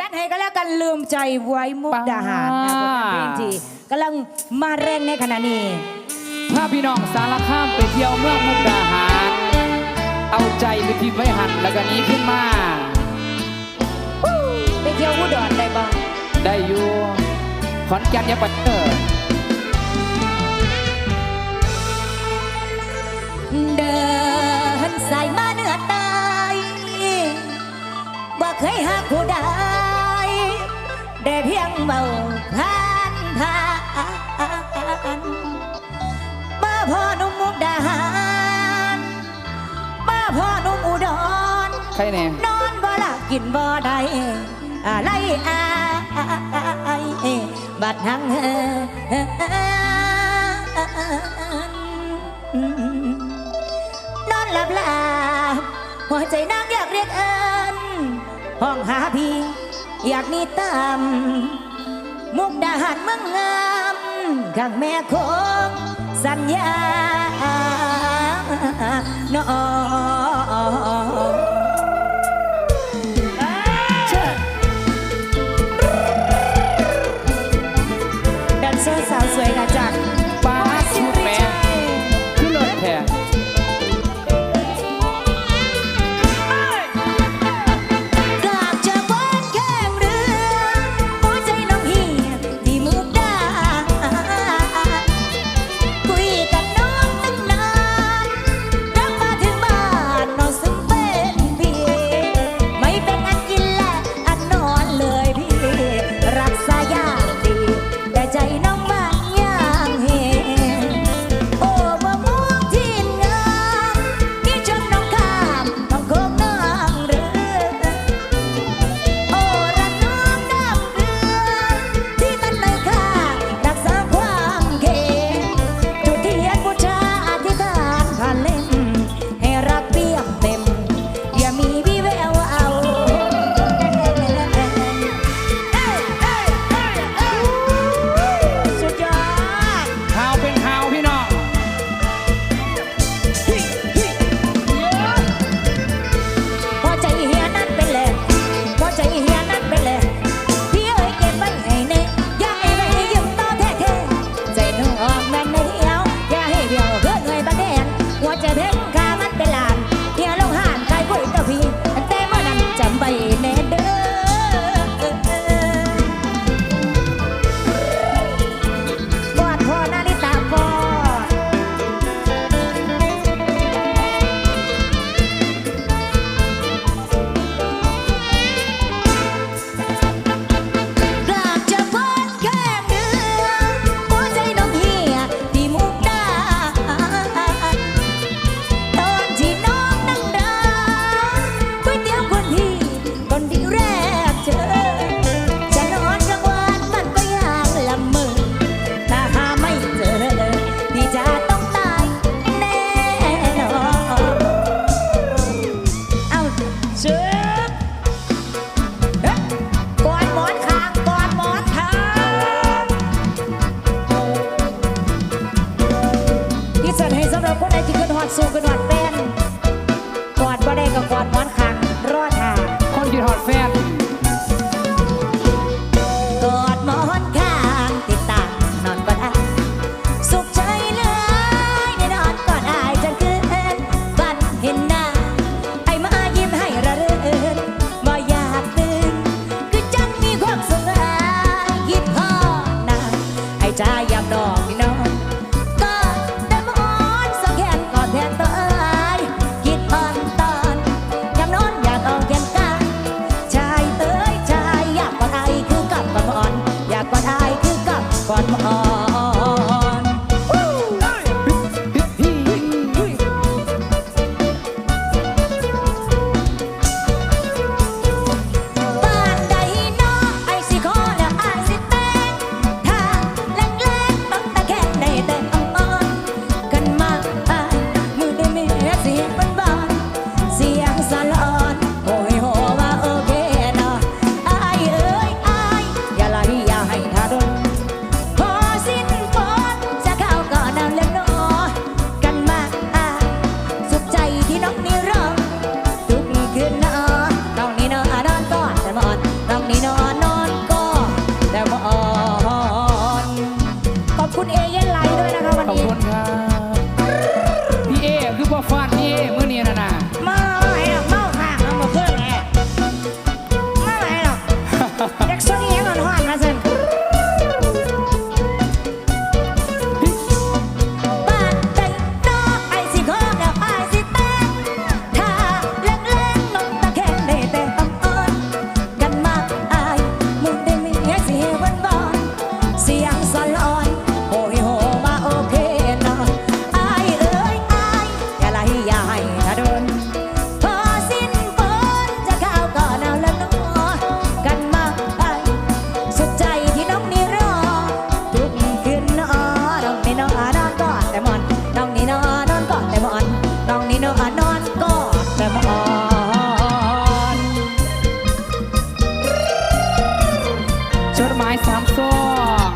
จัดให้ก็แล้วกันลืมใจไว้มุกดาหารนะผลงานเพลงที่กำลังมาแรงในขณะนี้ ถ้าพี่น้องสารข้ามไปเที่ยวเมืองมุกดาหาร เอาใจไปทิมไว้หันแล้วก็หนี้ขึ้นมาไปเที่ยวอุดรได้บ้างได้อยู่ขอนแก่นอย่าไปเออ พ่อหนุ่มอุดรใครแน่นอนบ่หลับกินบ่ได้อะไรอายบัดหังเอินนอนหลับหลับหัวใจนางอยากเรียกเอินห้องหาพี่อยากหนี่ตามมุกดาหารเมืองงามข้างแม่คงสัญญาน้ อ จดหมายสามซอง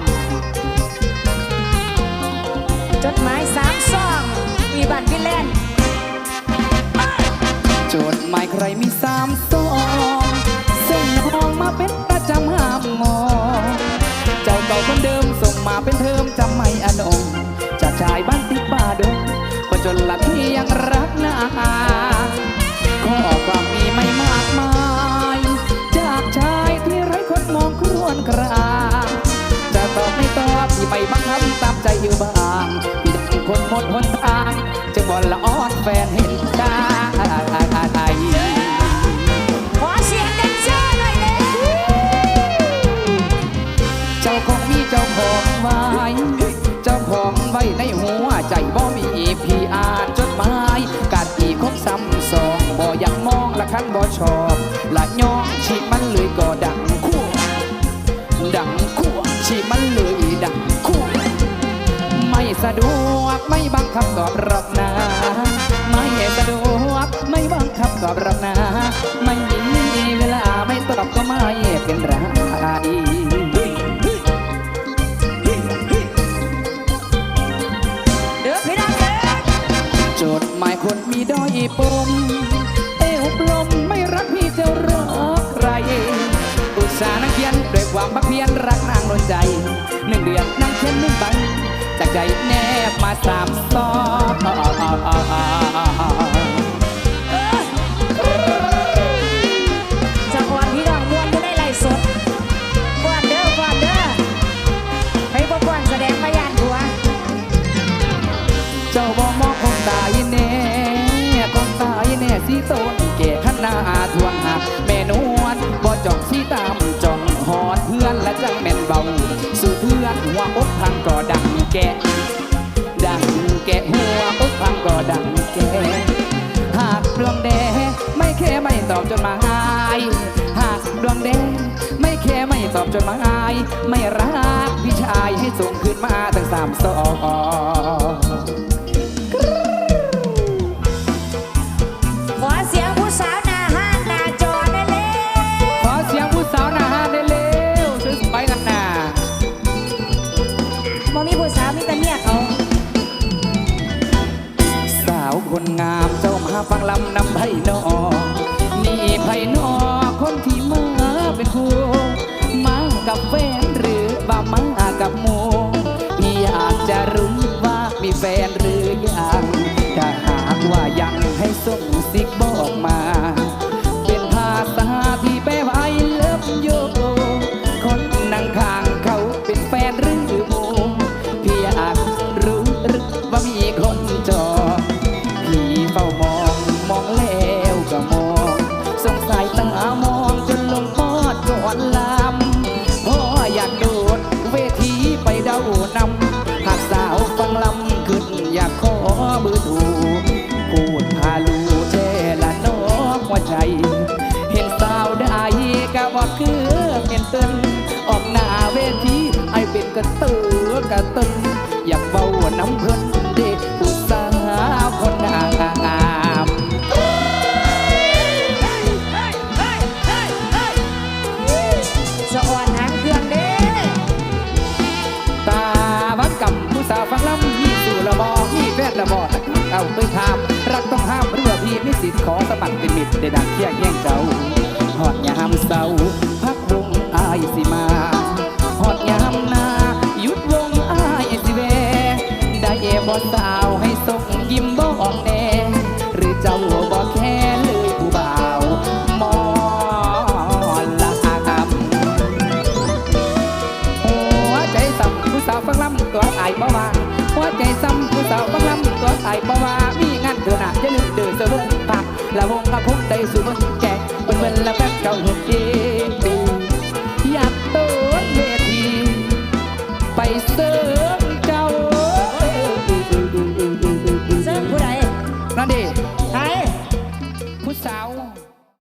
จดหมายสามซองมีบัตรฟินแลนจดหมายใครมีสามซองส่งน้องมาเป็นประจำห้ามงอเจ้าเก่าคนเดิมส่งมาเป็นเทอมจำไม่อนงจากชายบ้านติดป่าดงคนจนละที่ยังรั อยู่บ้างพี่ดังคนหมดหนทางจึงบอลละอ้อนแฟนเห็นได้ขอเสียงแดนเซอร์หน่อยเลยเจ้าของมีเจ้าของไว้เจ้าของไว้ในหัวใจบ่มีพีอ่านจดหมายการอีคบซ้ำสองบ่อยากมองละคันบ่ชอบละย่องชีมันเลยก็ดังคู่ดังคู่ชีมันเลยดังคู่ไม่ สะดวกไม่บังคับตอบรับนะไม่สะดวกไม่บังคับตอบรับนะไม่มีเวลาไม่ตอบก็ไม่เป็นไรเด้อพี่น้องเด้อจดหมายคนมีด้อยปมเอวปลมไม่รักพี่จะรักใครอุตส่าห์นั่งเขียนด้วยความบักเพียนรักนางโดนใจ ใจแนบมาสามซองจะอ่อนพี่น้องมวนจะได้ไหล่สดก่อนเด้อก่อนเด้อไปบ่ก่อนแสดงพยานผัวเจ้าบ่มองคงตายแน่คงตายแน่สีต้นเก่ขันหน้าทวงหักแม่นวลบ่จ้องสีตามจ้องหอดเพื่อนและจังแม่นเบาสู่เพื่อน หัวอกพังก็ดังแกะ ดังแกะหัวอกพังก็ดังแกะ หากดวงแดงไม่แค่ไม่ตอบจดหมายหากดวงแดงไม่แค่ไม่ตอบจดหมายไม่รักพี่ชายให้ส่งคืนมาตั้งสามสอง ส่งสิกบอกมา เป็นภาษาที่แปลว่า I love you คนนั่งข้างเขาเป็นแฟนหรือหมูพี่อยากรู้หรือว่ามีคนจองพี่เฝ้ามองมองแล้วก็มอง สงสัยตามองจนลงปอดก่อนลำพ่ออยากโดดเวทีไปเดานำหากสาวฟังลำขึ้นอยากขอเบอร์ดูพูด กระตือกระตึงอยากเฝ้าน้ำเพิ่นเด็กผู้สาวคนงามสะอ่อนหางเครื่องเด้อตาวัดกับผู้สาวฟังลำมีสู่ละบอมีแฟนละบอตะกักเอาไปทำรักต้องห้ามหรือว่าพี่มีสิทธิ์ขอสมัครเป็นมิตรได้ดังเคียงแย่ง ได้